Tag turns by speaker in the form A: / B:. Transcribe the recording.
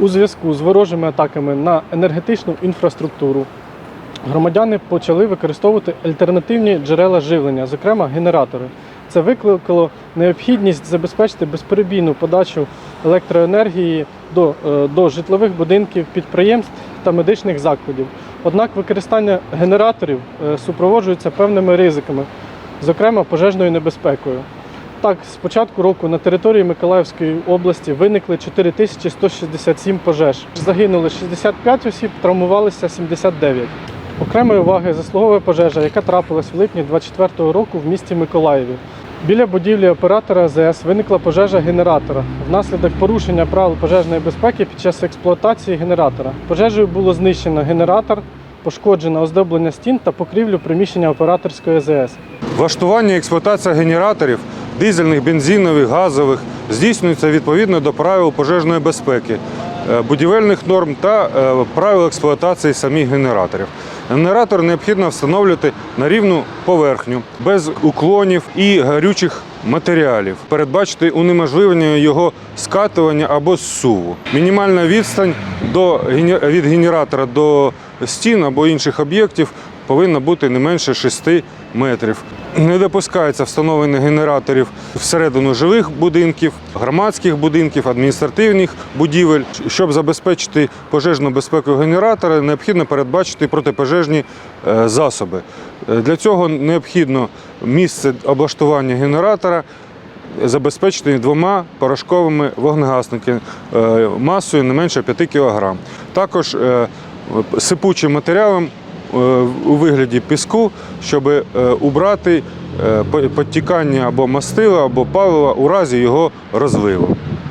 A: У зв'язку з ворожими атаками на енергетичну інфраструктуру громадяни почали використовувати альтернативні джерела живлення, зокрема генератори. Це викликало необхідність забезпечити безперебійну подачу електроенергії до, е, до житлових будинків, підприємств та медичних закладів. Однак використання генераторів е, супроводжується певними ризиками, зокрема пожежною небезпекою. Так, з початку року на території Миколаївської області виникли 4167 пожеж. Загинули 65 осіб, травмувалися 79. Окремої уваги заслуговує пожежа, яка трапилась в липні 24 року в місті Миколаєві. Біля будівлі оператора АЗС виникла пожежа генератора внаслідок порушення правил пожежної безпеки під час експлуатації генератора. Пожежею було знищено генератор, пошкоджено оздоблення стін та покрівлю приміщення операторської АЗС.
B: Влаштування і експлуатація генераторів дизельних, бензинових, газових здійснюється відповідно до правил пожежної безпеки, е, будівельних норм та е, правил експлуатації самих генераторів. Генератор необхідно встановлювати на рівну поверхню, без уклонів і гарючих матеріалів, передбачити унеможливлення його скатування або зсуву. Мінімальна відстань до, від генератора до стін або інших об'єктів повинна бути не менше 6 метрів. Не допускається встановлення генераторів всередину жилих будинків, громадських будинків, адміністративних будівель. Щоб забезпечити пожежну безпеку генератора, необхідно передбачити протипожежні е, засоби. Е, Для цього необхідно місце облаштування генератора забезпечені двома порошковими вогнегасниками е, масою не менше 5 кг. Також сипучим матеріалом у вигляді піску, щоб е, убрати е, підтікання або мастила, або палива у разі його розливу.